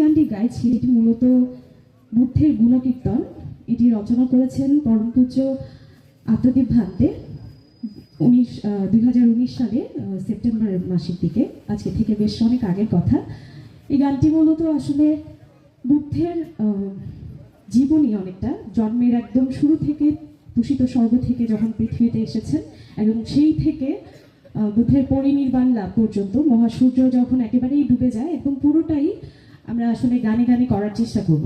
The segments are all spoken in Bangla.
গানটি গাইছি, এটি মূলত বুদ্ধের গুণকীর্তন। এটি রচনা করেছেন পরম পূজ্য আত্মদীপ ভান্তে। উনিশ সালে সেপ্টেম্বর মাসের দিকে। আজকে থেকে বেশ অনেক আগের কথা। এই গানটি মূলত আসলে বুদ্ধের জীবনী অনেকটা। জন্মের একদম শুরু থেকে দূষিত স্বর্গ থেকে যখন পৃথিবীতে এসেছেন এবং সেই থেকে বুদ্ধের পরিনির্বাণ লাভ পর্যন্ত মহাসূর্য যখন একেবারেই ডুবে যায় এবং পুরোটাই আমরা আসলে গানে গানে করার চেষ্টা করব।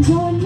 Join